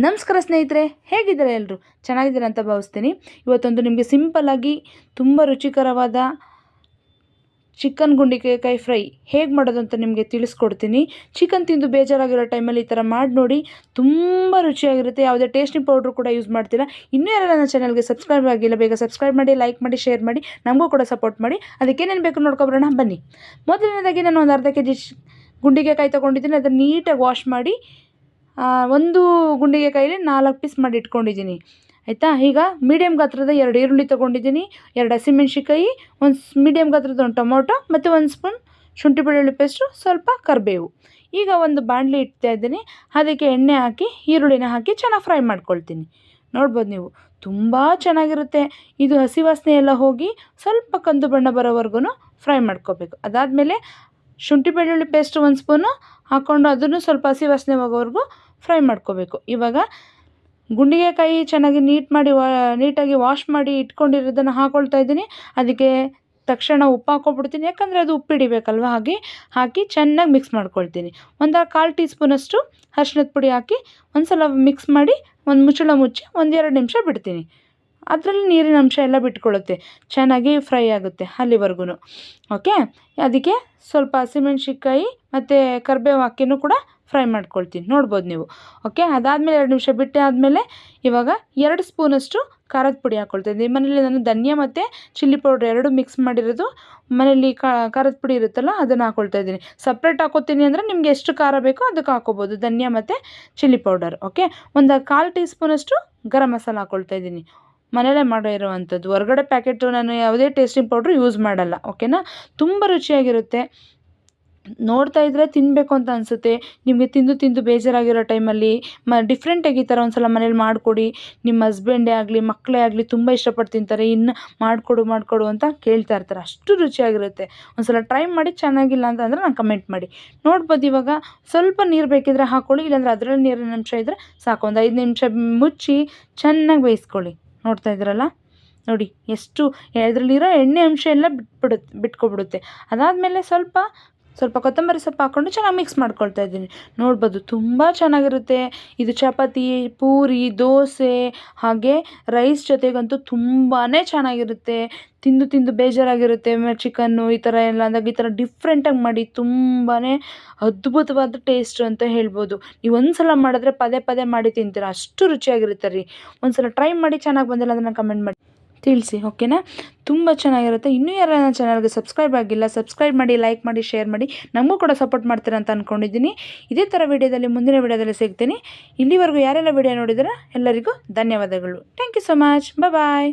ನಮಸ್ಕಾರ ಸ್ನೇಹಿತರೆ, ಹೇಗಿದ್ದಾರೆ ಎಲ್ಲರೂ ಚೆನ್ನಾಗಿದ್ದೀರಾ ಅಂತ ಭಾವಿಸ್ತೀನಿ. ಇವತ್ತೊಂದು ನಿಮಗೆ ಸಿಂಪಲ್ಲಾಗಿ ತುಂಬ ರುಚಿಕರವಾದ ಚಿಕನ್ ಗುಂಡಿಕೆಕಾಯಿ ಫ್ರೈ ಹೇಗೆ ಮಾಡೋದು ಅಂತ ನಿಮಗೆ ತಿಳಿಸ್ಕೊಡ್ತೀನಿ. ಚಿಕನ್ ತಿಂದು ಬೇಜಾರಾಗಿರೋ ಟೈಮಲ್ಲಿ ಈ ಥರ ಮಾಡಿ ನೋಡಿ, ತುಂಬ ರುಚಿಯಾಗಿರುತ್ತೆ. ಯಾವುದೇ ಟೇಸ್ಟಿಂಗ್ ಪೌಡ್ರ್ ಕೂಡ ಯೂಸ್ ಮಾಡ್ತೀರಾ. ಇನ್ನೂ ಯಾರು ನನ್ನ ಚಾನಲ್ಗೆ ಸಬ್ಸ್ಕ್ರೈಬ್ ಆಗಿಲ್ಲ, ಬೇಗ ಸಬ್ಸ್ಕ್ರೈಬ್ ಮಾಡಿ ಲೈಕ್ ಮಾಡಿ ಶೇರ್ ಮಾಡಿ, ನಮಗೂ ಕೂಡ ಸಪೋರ್ಟ್ ಮಾಡಿ. ಅದಕ್ಕೇನೇನು ಬೇಕು ನೋಡ್ಕೊಬರೋಣ, ಬನ್ನಿ. ಮೊದಲನೇದಾಗಿ ನಾನು ಒಂದು ಅರ್ಧ ಕೆ ಜಿ ಗುಂಡಿಗೆಕಾಯಿ ತೊಗೊಂಡಿದ್ದೀನಿ. ಅದನ್ನು ನೀಟಾಗಿ ವಾಶ್ ಮಾಡಿ ಒಂದು ಗುಂಡಿಗೆ ಕೈಲಿ ನಾಲ್ಕು ಪೀಸ್ ಮಾಡಿ ಇಟ್ಕೊಂಡಿದ್ದೀನಿ. ಆಯಿತಾ? ಈಗ ಮೀಡಿಯಮ್ ಗಾತ್ರದ ಎರಡು ಈರುಳ್ಳಿ ತೊಗೊಂಡಿದ್ದೀನಿ, ಎರಡು ಹಸಿಮೆಣ್ಸಿಕಾಯಿ ಒಂದು ಮೀಡಿಯಮ್ ಗಾತ್ರದ ಒಂದು ಟೊಮೊಟೊ ಮತ್ತು ಒಂದು ಸ್ಪೂನ್ ಶುಂಠಿ ಬೆಳ್ಳುಳ್ಳಿ ಪೇಸ್ಟು ಸ್ವಲ್ಪ ಕರಿಬೇವು. ಈಗ ಒಂದು ಬಾಣಲಿ ಇಡ್ತಾ ಇದ್ದೀನಿ, ಅದಕ್ಕೆ ಎಣ್ಣೆ ಹಾಕಿ, ಈರುಳ್ಳಿನ ಹಾಕಿ ಚೆನ್ನಾಗಿ ಫ್ರೈ ಮಾಡ್ಕೊಳ್ತೀನಿ. ನೋಡ್ಬೋದು ನೀವು, ತುಂಬ ಚೆನ್ನಾಗಿರುತ್ತೆ. ಇದು ಹಸಿ ವಾಸನೆ ಎಲ್ಲ ಹೋಗಿ ಸ್ವಲ್ಪ ಕಂದು ಬಣ್ಣ ಬರೋವರೆಗೂ ಫ್ರೈ ಮಾಡ್ಕೋಬೇಕು. ಅದಾದಮೇಲೆ ಶುಂಠಿ ಬೆಳ್ಳುಳ್ಳಿ ಪೇಸ್ಟ್ ಒಂದು ಸ್ಪೂನು ಹಾಕ್ಕೊಂಡು ಅದನ್ನು ಸ್ವಲ್ಪ ಹಸಿ ವಾಸನೆ ಹೋಗೋವರೆಗೂ ಫ್ರೈ ಮಾಡ್ಕೋಬೇಕು. ಇವಾಗ ಗುಂಡಿಗೆಕಾಯಿ ಚೆನ್ನಾಗಿ ನೀಟ್ ಮಾಡಿ ವಾ ನೀಟಾಗಿ ವಾಶ್ ಮಾಡಿ ಇಟ್ಕೊಂಡಿರೋದನ್ನು ಹಾಕ್ಕೊಳ್ತಾ ಇದ್ದೀನಿ. ಅದಕ್ಕೆ ತಕ್ಷಣ ಉಪ್ಪು ಹಾಕ್ಕೊಬಿಡ್ತೀನಿ ಯಾಕಂದರೆ ಅದು ಉಪ್ಪು ಹಿಡಿಬೇಕಲ್ವ? ಹಾಗೆ ಹಾಕಿ ಚೆನ್ನಾಗಿ ಮಿಕ್ಸ್ ಮಾಡ್ಕೊಳ್ತೀನಿ. ಒಂದು ಕಾಲು ಟೀ ಸ್ಪೂನಷ್ಟು ಅರ್ಶಿನದ ಪುಡಿ ಹಾಕಿ ಒಂದು ಸಲ ಮಿಕ್ಸ್ ಮಾಡಿ ಒಂದು ಮುಚ್ಚಳ ಮುಚ್ಚಿ ಒಂದೆರಡು ನಿಮಿಷ ಬಿಡ್ತೀನಿ. ಅದರಲ್ಲಿ ನೀರಿನ ಅಂಶ ಎಲ್ಲ ಬಿಟ್ಕೊಳ್ಳುತ್ತೆ. ಚೆನ್ನಾಗಿ ಫ್ರೈ ಆಗುತ್ತೆ ಅಲ್ಲಿವರೆಗೂ ಓಕೆ ಅದಕ್ಕೆ ಸ್ವಲ್ಪ ಹಸಿಮೆಣ್ಸಿನ್ಕಾಯಿ ಮತ್ತು ಕರಿಬೇವು ಹಾಕಿನೂ ಕೂಡ ಫ್ರೈ ಮಾಡ್ಕೊಳ್ತೀನಿ. ನೋಡ್ಬೋದು ನೀವು. ಓಕೆ ಅದಾದಮೇಲೆ ಎರಡು ನಿಮಿಷ ಬಿಟ್ಟೆ ಆದಮೇಲೆ ಇವಾಗ ಎರಡು ಸ್ಪೂನಷ್ಟು ಖಾರದ ಪುಡಿ ಹಾಕ್ಕೊಳ್ತೀನಿ ಮನೇಲಿ ನಾನು ಧನಿಯಾ ಮತ್ತು ಚಿಲ್ಲಿ ಪೌಡ್ರ್ ಎರಡು ಮಿಕ್ಸ್ ಮಾಡಿರೋದು. ಮನೇಲಿ ಖಾರದ ಪುಡಿ ಇರುತ್ತಲ್ಲ, ಅದನ್ನು ಹಾಕ್ಕೊಳ್ತಾ ಇದ್ದೀನಿ. ಸಪ್ರೇಟ್ ಹಾಕೋತೀನಿ ಅಂದರೆ ನಿಮಗೆ ಎಷ್ಟು ಖಾರ ಬೇಕೋ ಅದಕ್ಕೆ ಹಾಕೋಬೋದು. ಧನಿಯಾ ಮತ್ತು ಚಿಲ್ಲಿ ಪೌಡರ್. ಓಕೆ ಒಂದು ಕಾಲು ಟೀ ಸ್ಪೂನಷ್ಟು ಗರಂ ಮಸಾಲ ಹಾಕ್ಕೊಳ್ತಾ ಇದ್ದೀನಿ. ಮನೇಲೇ ಮಾಡೋ ಇರುವಂಥದ್ದು. ಹೊರಗಡೆ ಪ್ಯಾಕೆಟು ನಾನು ಯಾವುದೇ ಟೇಸ್ಟಿಂಗ್ ಪೌಡ್ರು ಯೂಸ್ ಮಾಡಲ್ಲ, ಓಕೆನಾ? ತುಂಬ ರುಚಿಯಾಗಿರುತ್ತೆ. ನೋಡ್ತಾ ಇದ್ದರೆ ತಿನ್ನಬೇಕು ಅಂತ ಅನಿಸುತ್ತೆ. ನಿಮಗೆ ತಿಂದು ತಿಂದು ಬೇಜಾರಾಗಿರೋ ಟೈಮಲ್ಲಿ ಮ ಡಿಫ್ರೆಂಟಾಗಿ ಈ ಥರ ಒಂದು ಸಲ ಮನೇಲಿ ಮಾಡಿಕೊಡಿ. ನಿಮ್ಮ ಹಸ್ಬೆಂಡೇ ಆಗಲಿ, ಮಕ್ಕಳೇ ಆಗಲಿ ತುಂಬ ಇಷ್ಟಪಟ್ಟು ತಿಂತಾರೆ. ಇನ್ನು ಮಾಡಿಕೊಡು ಮಾಡಿಕೊಡು ಅಂತ ಕೇಳ್ತಾ ಇರ್ತಾರೆ. ಅಷ್ಟು ರುಚಿಯಾಗಿರುತ್ತೆ. ಒಂದು ಸಲ ಟ್ರೈ ಮಾಡಿ ಚೆನ್ನಾಗಿಲ್ಲ ಅಂತ ಅಂದರೆ ನಾನು ಕಮೆಂಟ್ ಮಾಡಿ. ನೋಡ್ಬೋದು ಇವಾಗ ಸ್ವಲ್ಪ ನೀರು ಬೇಕಿದ್ರೆ ಹಾಕ್ಕೊಳ್ಳಿ ಇಲ್ಲಾಂದರೆ ಅದರಲ್ಲಿ ನೀರಿನ ಅಂಶ ಇದ್ದರೆ ಸಾಕು. ಒಂದು ಐದು ನಿಮಿಷ ಮುಚ್ಚಿ ಚೆನ್ನಾಗಿ ಬೇಯಿಸ್ಕೊಳ್ಳಿ. ನೋಡ್ತಾ ಇದ್ದೀರಲ್ಲ? ನೋಡಿ ಎಷ್ಟು ಇದರಲ್ಲಿರೋ ಎಣ್ಣೆ ಅಂಶ ಎಲ್ಲ ಬಿಟ್ಬಿಡುತ್ತೆ ಬಿಟ್ಕೊಬಿಡುತ್ತೆ. ಅದಾದಮೇಲೆ ಸ್ವಲ್ಪ ಸ್ವಲ್ಪ ಕೊತ್ತಂಬರಿ ಸೊಪ್ಪು ಹಾಕ್ಕೊಂಡು ಚೆನ್ನಾಗಿ ಮಿಕ್ಸ್ ಮಾಡ್ಕೊಳ್ತಾ ಇದ್ದೀನಿ. ನೋಡ್ಬೋದು ತುಂಬ ಚೆನ್ನಾಗಿರುತ್ತೆ. ಇದು ಚಪಾತಿ, ಪೂರಿ, ದೋಸೆ ಹಾಗೆ ರೈಸ್ ಜೊತೆಗಂತೂ ತುಂಬಾ ಚೆನ್ನಾಗಿರುತ್ತೆ. ತಿಂದು ತಿಂದು ಬೇಜಾರಾಗಿರುತ್ತೆ. ಚಿಕನ್ನು ಈ ಥರ ಎಲ್ಲ ಅಂದಾಗ ಈ ಥರ ಡಿಫ್ರೆಂಟಾಗಿ ಮಾಡಿ ತುಂಬಾ ಅದ್ಭುತವಾದ ಟೇಸ್ಟ್ ಅಂತ ಹೇಳ್ಬೋದು. ನೀವು ಒಂದು ಸಲ ಮಾಡಿದ್ರೆ ಪದೇ ಪದೇ ಮಾಡಿ ತಿಂತೀರ. ಅಷ್ಟು ರುಚಿಯಾಗಿರುತ್ತೆ ರೀ. ಒಂದು ಸಲ ಟ್ರೈ ಮಾಡಿ ಚೆನ್ನಾಗಿ ಬಂದಿಲ್ಲ ಅದನ್ನು ಕಮೆಂಟ್ ಮಾಡಿ. ತಿಳಿಸಿ ಓಕೆನಾ ತುಂಬ ಚೆನ್ನಾಗಿರುತ್ತೆ. ಇನ್ನೂ ಯಾರು ನನ್ನ ಚಾನಲ್ಗೆ ಸಬ್ಸ್ಕ್ರೈಬ್ ಆಗಿಲ್ಲ ಸಬ್ಸ್ಕ್ರೈಬ್ ಮಾಡಿ ಲೈಕ್ ಮಾಡಿ ಶೇರ್ ಮಾಡಿ, ನಮಗೂ ಕೂಡ ಸಪೋರ್ಟ್ ಮಾಡ್ತೀರಾ ಅಂತ ಅಂದ್ಕೊಂಡಿದ್ದೀನಿ ಇದೇ ಥರ ವಿಡಿಯೋದಲ್ಲಿ ಮುಂದಿನ ವೀಡಿಯೋದಲ್ಲಿ ಸಿಗ್ತೀನಿ. ಇಲ್ಲಿವರೆಗೂ ಯಾರೆಲ್ಲ ವೀಡಿಯೋ ನೋಡಿದ್ರೆ ಎಲ್ಲರಿಗೂ ಧನ್ಯವಾದಗಳು. Thank you so much bye